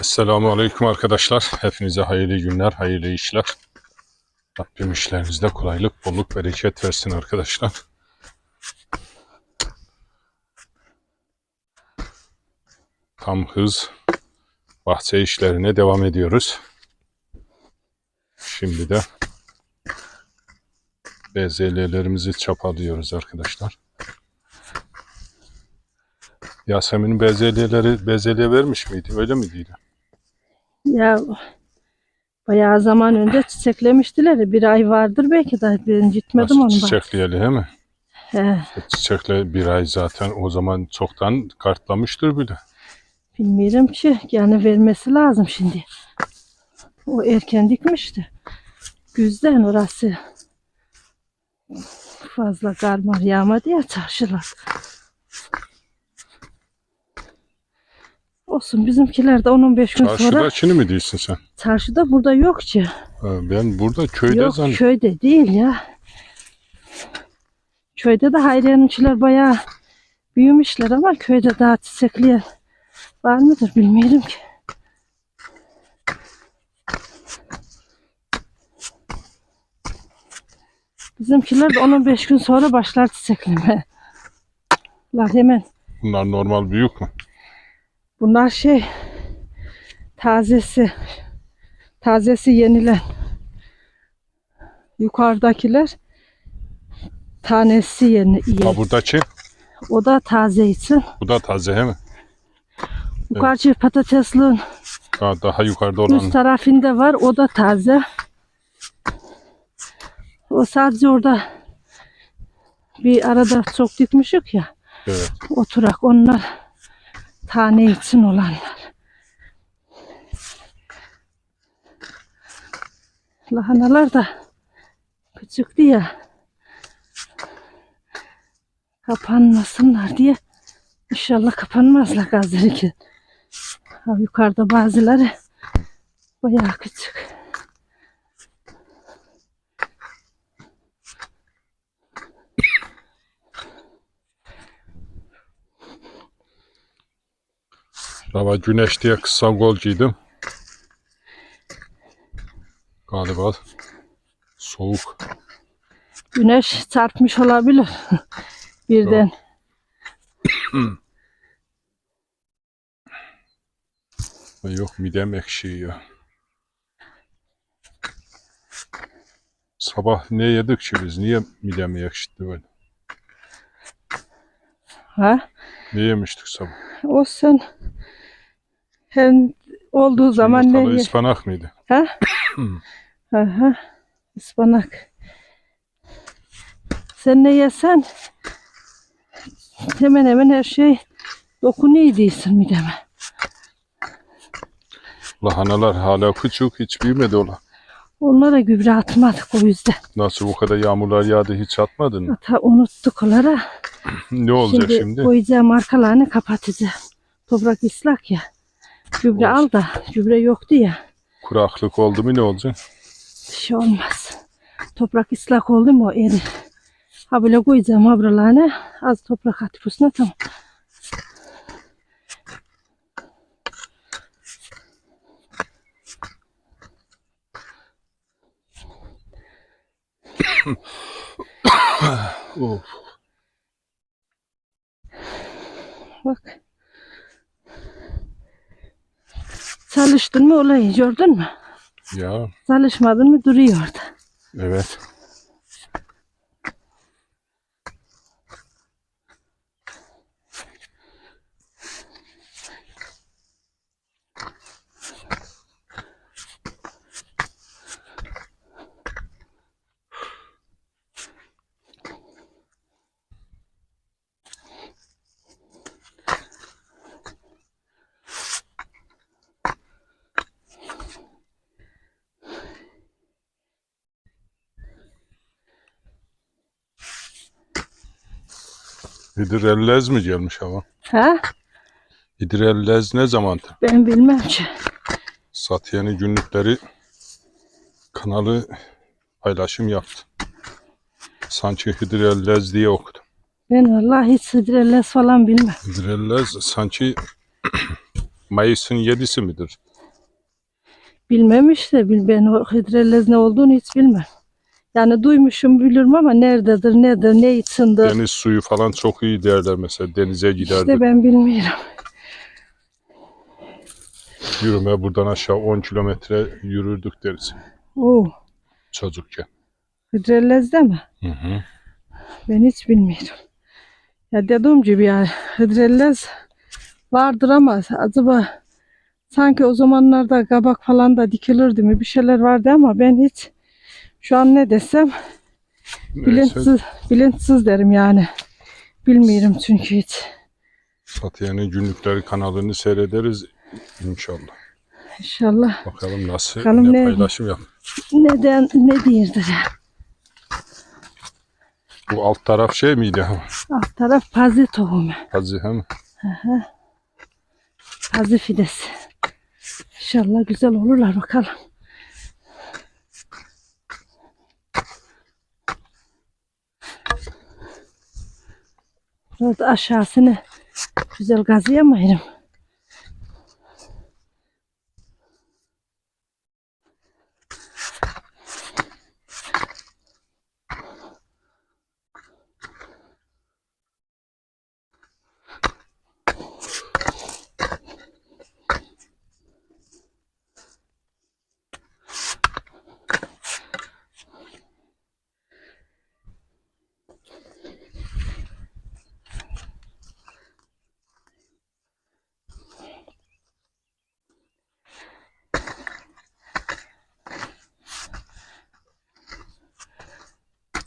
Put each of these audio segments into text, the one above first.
Esselamu Aleyküm arkadaşlar. Hepinize hayırlı günler, hayırlı işler. Rabbim işlerinizde kolaylık, bolluk, bereket versin arkadaşlar. Tam hız bahçe işlerine devam ediyoruz. Şimdi de bezelyelerimizi çapalıyoruz arkadaşlar. Yasemin'in bezelyeleri bezelye vermiş miydi? Öyle miydi? Ya bayağı zaman önce çiçeklemiştiler. Bir ay vardır belki de ben gitmedim Nasıl onu çiçekleyeli he mi? He, Çiçekle bir ay zaten o zaman çoktan kartlamıştır bile. bilmiyorum ki yani vermesi lazım şimdi. O erken dikmişti. Güzden orası. Fazla karmar yağmadı ya çarşılar. Olsun bizimkiler de 10-15 gün sonra Çarşıdakini mi diyorsun sen? çarşıda burada yok ki. Ha, Ben burada köyde Yok zannediyorum. köyde değil ya. Köyde de Hayriye'ninkiler bayağı büyümüşler ama köyde daha çiçekli var mıdır bilmiyorum ki. Bizimkiler de 10-15 gün sonra başlar çiçekleme. Bunlar hemen Bunlar normal büyük mü? Bunlar şey tazesi tazesi yenilen yukarıdakiler tanesi yeni iyi. Ha buradaki O da taze için. bu da taze he mi? Yukarıcı patatesliğin Ha, daha yukarıda üst olan. tarafında var. O da taze. O sadece orada bir arada çok dikmişik ya. Evet. Oturak onlar tane için olanlar. Lahanalar da küçüktü ya. Kapanmasınlar diye. İnşallah kapanmazlar Ha, yukarıda bazıları bayağı küçük. Hava güneş diye kısa golcuydım. Galiba soğuk. Güneş çarpmış olabilir. Birden. Yok midem ekşiyor. Sabah ne yedik ki biz? Niye midemi ekşitti böyle? Ha? Ne yemiştik sabah? O sen hem olduğu zaman ne Yumurtalı ıspanak mıydı? Ha? Aha. Ispanak. Sen ne yesen hemen hemen her şey dokunuyor değilsin mideme. Lahanalar hala küçük hiç büyümedi ola. Onlara gübre atmadık o yüzden. Nasıl bu kadar yağmurlar yağdı hiç atmadın mı? Hatta unuttuk onlara. Ne olacak Şimdi, şimdi? koyacağım arkalarını kapatacağım. Toprak ıslak ya. Gübre al da gübre yoktu ya. Kuraklık oldu mu ne olacak? Bir şey olmaz. Toprak ıslak oldu mu o erir. Ha böyle koyacağım ha buralarını. Az toprak atıp üstüne tamam. Of. Bak. Çalıştın mı olayı gördün mü? Ya Çalışmadın mı duruyor orada. evet. Hidrellez mi gelmiş hava? Ha? Hidrellez ne zamandır? Ben bilmem ki. Satiye'nin günlükleri kanalı paylaşım yaptı. Sanki Hidrellez diye okudum. Ben vallahi hiç sidrelles falan bilmem. Hidrellez sanki Mayıs'ın 7'si midir? Bilmem işte. bil- Ben hidrellez ne olduğunu hiç bilmem. Yani duymuşum bilirim ama nerededir, nedir, ne içindir. Deniz suyu falan çok iyi derler mesela. Denize giderdik. İşte ben bilmiyorum. Yürüme buradan aşağı 10 kilometre yürürdük deriz Oo, çocukken. hidrellezde mi? Hı hı. Ben hiç bilmiyorum. Ya dediğim gibi ya hidrellez vardır ama acaba sanki o zamanlarda kabak falan da dikilirdi mi bir şeyler vardı ama ben hiç şu an ne desem Neyse, bilinçsiz, bilinçsiz derim yani. Bilmiyorum çünkü hiç. Fatiha'nın günlükleri kanalını seyrederiz inşallah. İnşallah Bakalım nasıl Bakalım ne ne- paylaşım yap. neden ne ya. Bu alt taraf şey miydi? Alt taraf pazi tohumu. Hacı hem Pazi fidesi. İnşallah güzel olurlar bakalım. Burada aşağısını güzel gazlayamayırım.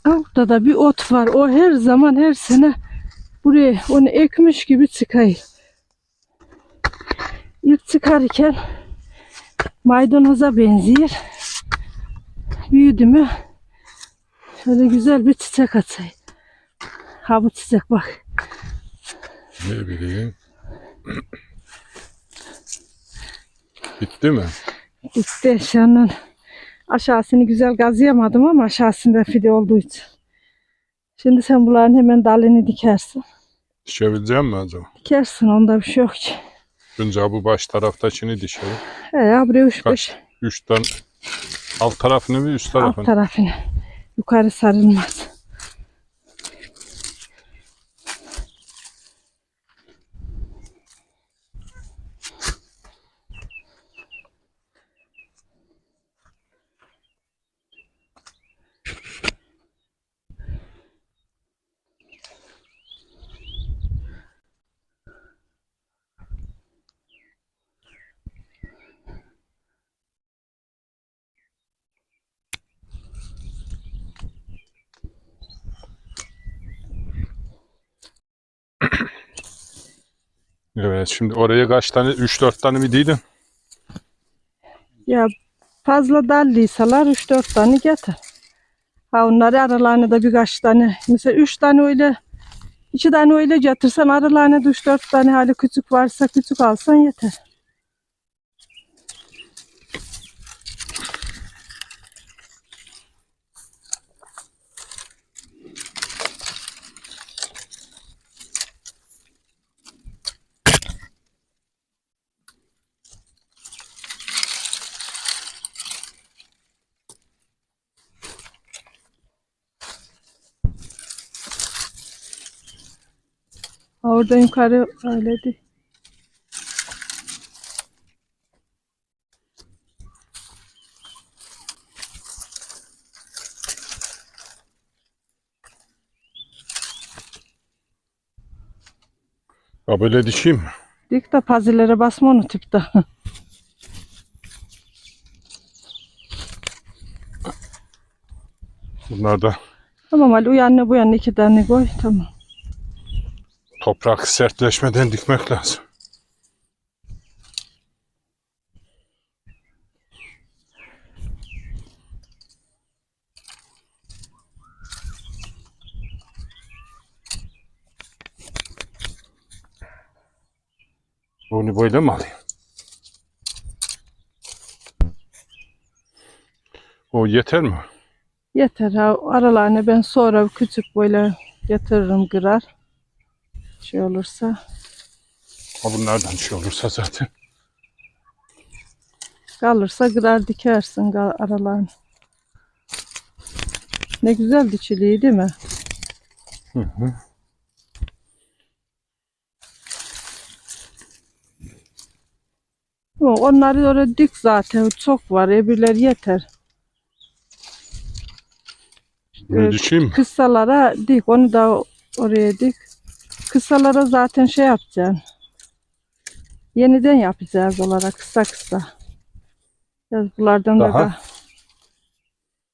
Burada da bir ot var. O her zaman her sene buraya onu ekmiş gibi çıkıyor. İlk çıkarken maydanoza benziyor. Büyüdü mü şöyle güzel bir çiçek atıyor. Ha bu çiçek bak. ne bileyim. Bitti mi? İşte şunun aşağısını güzel gazlayamadım ama aşağısında fide olduğu için. Şimdi sen bunların hemen dalını dikersin. Dişebileceğim mi acaba? Dikersin onda bir şey yok ki. Önce bu baş taraftakini dişelim. He ya buraya üç beş. Kaç? Üstten alt tarafını mı üst Alt tarafını? tarafını. Yukarı sarılmaz. Evet şimdi oraya kaç tane? 3-4 tane mi değildin? Ya fazla dallıysalar 3-4 tane getir. Ha onları aralarına da birkaç tane. Mesela 3 tane öyle 2 tane öyle getirsen aralarına da 3-4 tane hali küçük varsa küçük alsan yeter. Oradan yukarı öyle değil. Ya böyle dişeyim mi? Dik de pazilere basma onu tipte. Bunlar da tamam Ali uyanına bu yana iki tane koy. Tamam. Toprak sertleşmeden dikmek lazım. Bunu böyle mi alayım? O yeter mi? Yeter ha aralarına ben sonra küçük böyle getiririm kırar. Şey olursa. Ha bunlardan şey olursa zaten. Kalırsa kırar dikersin aralarını. Ne güzel dikiliği değil mi? Hı hı. Onları oraya dik zaten çok var. Öbürler yeter. Ne mi? Kıssalara dik. Onu da oraya dik. Kıssalara zaten şey yapacaksın. Yeniden yapacağız olarak kısa kısa. Yazılardan da Daha? da.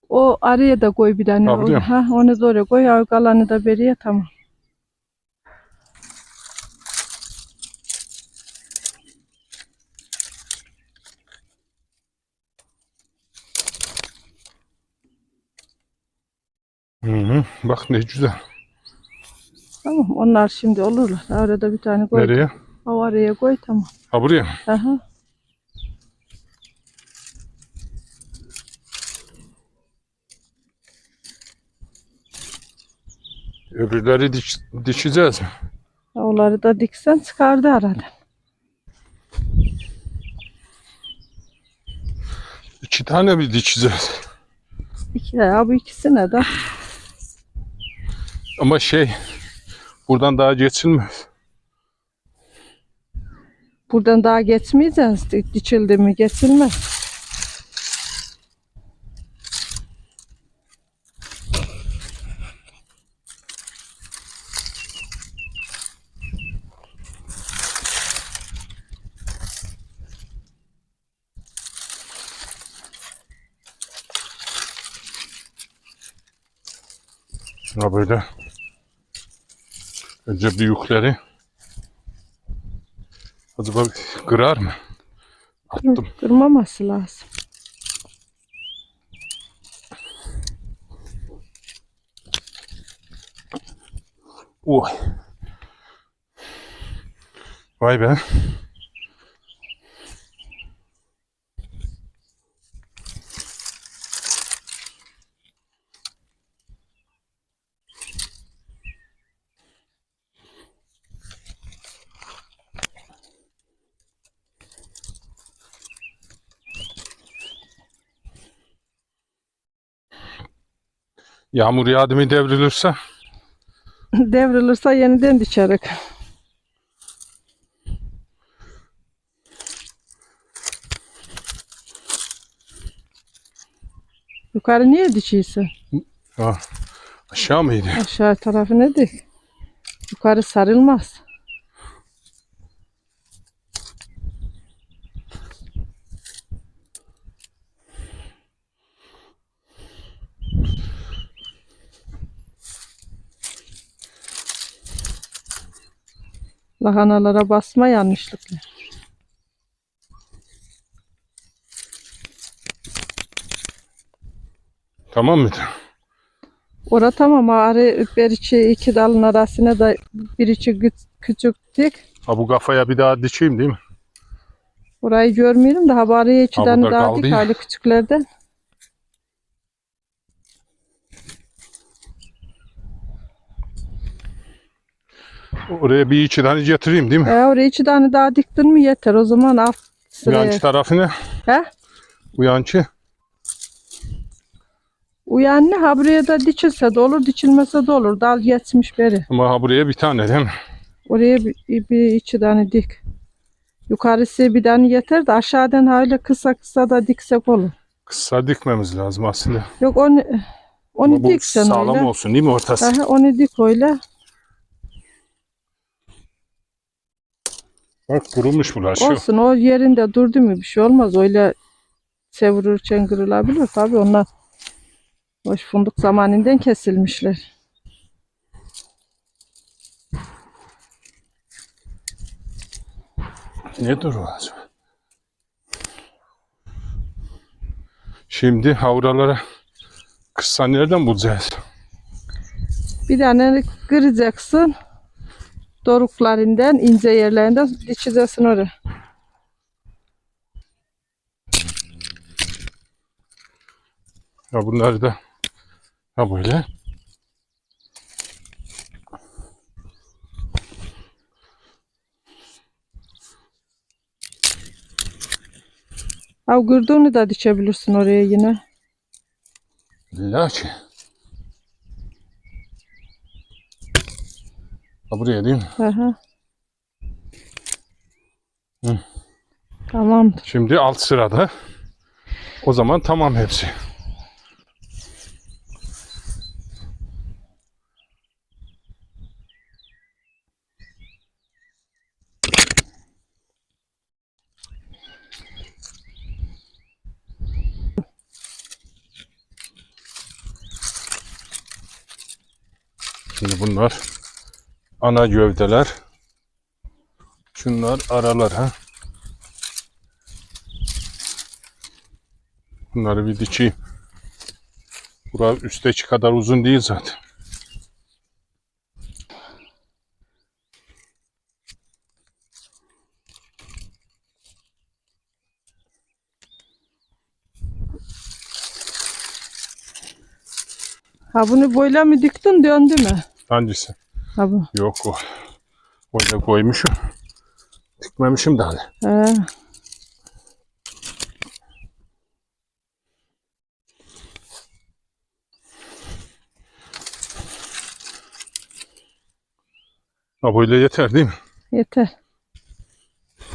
O araya da koy bir tane. Mı? Ha, onu da oraya koy. Ha, Kalanı da beriye tamam. Hı hı. Bak ne güzel. Tamam. Onlar şimdi olurlar. Arada bir tane koy. Nereye? Araya koy tamam. Ha buraya mı? Aha. Öbürleri diş, dişeceğiz mi? Onları da diksen çıkardı aradan. İki tane mi dikeceğiz? İki ya bu ikisine de. Ama şey buradan daha geçilmez. Buradan daha geçmeyeceğiz. Dikildi mi geçilmez. Ha böyle. Önce büyükleri. Acaba kırar mı? Attım. Kırmaması lazım. Oy. Vay be. Yağmur yağdı mı devrilirse Devrilirse yeniden dikerik. Yukarı niye dikiyorsun? ha, aşağı mıydı? Aşağı tarafı ne dik? Yukarı sarılmaz. Lahanalara basma yanlışlıkla. Tamam mıydı? Ora tamam arı bir içi iki dalın arasına da bir içi gü- küçük dik. Ha bu kafaya bir daha dikeyim değil mi? Orayı görmüyorum da habariye iki Ha, tane daha dik hali küçüklerden. Oraya bir iki tane getireyim değil mi? E, oraya iki tane daha diktin mi yeter o zaman alt sıraya. yancı tarafını, He? bu yancı. Uyan ne ha buraya da dikilse de olur dikilmese de olur. Dal geçmiş beri. Ama ha buraya bir tane değil mi? Oraya bir, bir iki tane dik. Yukarısı bir tane yeter de aşağıdan hala kısa kısa da diksek olur. Kısa dikmemiz lazım aslında. Yok onu onu Ama bu dik sen sağlam öyle. olsun değil mi ortası? Aha, onu dik öyle. Bak kurulmuş bunlar şu. Olsun o yerinde durdu mu bir şey olmaz. Öyle çevirirken kırılabilir. Tabii onlar hoş fındık zamanından kesilmişler. Ne duruyor acaba? Şimdi havralara kısa nereden bulacağız? Bir tane kıracaksın. Doruklarından, ince yerlerinden dikeceksin oraya. Ya bunları da ha böyle. Ha gırdığını da dikebilirsin oraya yine. İlla ki. Ha buraya değil mi? Aha. Hı. Tamamdır. Şimdi alt sırada. O zaman tamam hepsi. Şimdi bunlar ana gövdeler. Şunlar aralar ha. Bunları bir dikeyim. Bura üstteki kadar uzun değil zaten. Ha bunu böyle mi diktin döndü mü? Hangisi? Ha bu. Yok o. Orada koymuşum. Dikmemişim daha. He. Ha böyle yeter değil mi? Yeter.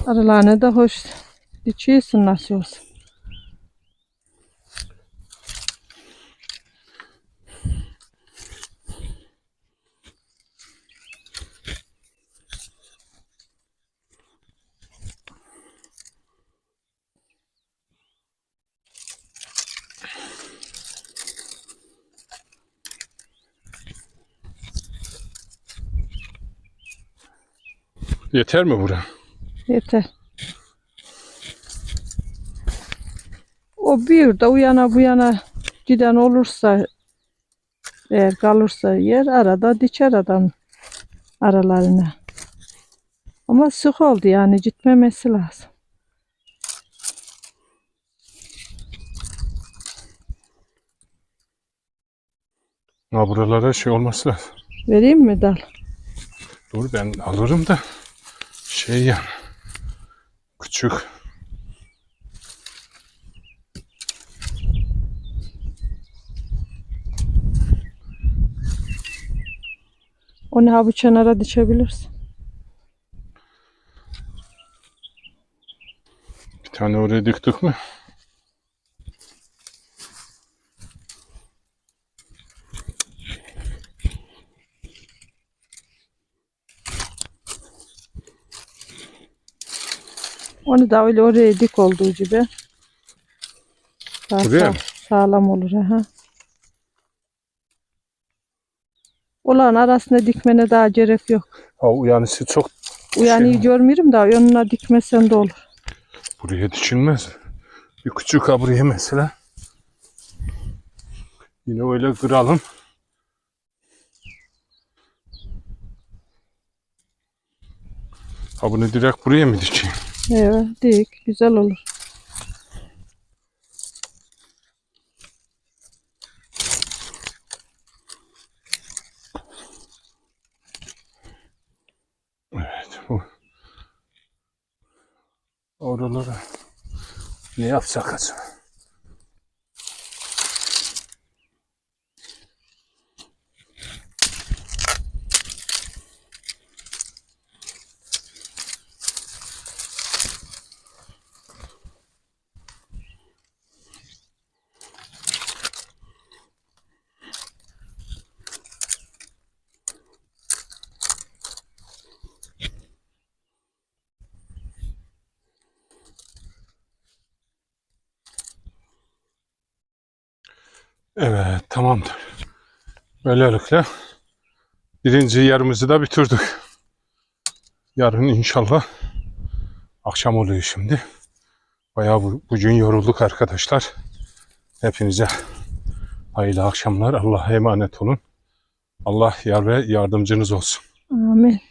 Aralarını da hoş dikiyorsun nasıl olsa. Yeter mi bura? Yeter. O bir de o yana bu yana giden olursa eğer kalırsa yer arada diker adam aralarına. Ama sık oldu yani gitmemesi lazım. Ha buralara şey olması lazım. Vereyim mi dal? Dur ben alırım da şey yani küçük Onu ha bu kenara dikebilirsin. bir tane oraya diktik mi? Onu da öyle oraya dik olduğu gibi. Daha Buraya sağ- mı? sağlam olur. Aha. Olan arasında dikmene daha gerek yok. Ha uyanısı çok Uyanıyı Şey- görmüyorum da önüne dikmesen de olur. buraya dikilmez. Bir küçük ha buraya mesela. Yine öyle kıralım. Ha bunu direkt buraya mı dikeyim? Evet, dik. Güzel olur. Evet bu. Oralara ne yapsak acaba? Evet tamamdır. Böylelikle birinci yarımızı da bitirdik. Yarın inşallah akşam oluyor şimdi. Bayağı bu- bugün yorulduk arkadaşlar. Hepinize hayırlı akşamlar. Allah'a emanet olun. Allah yar ve yardımcınız olsun. Amin.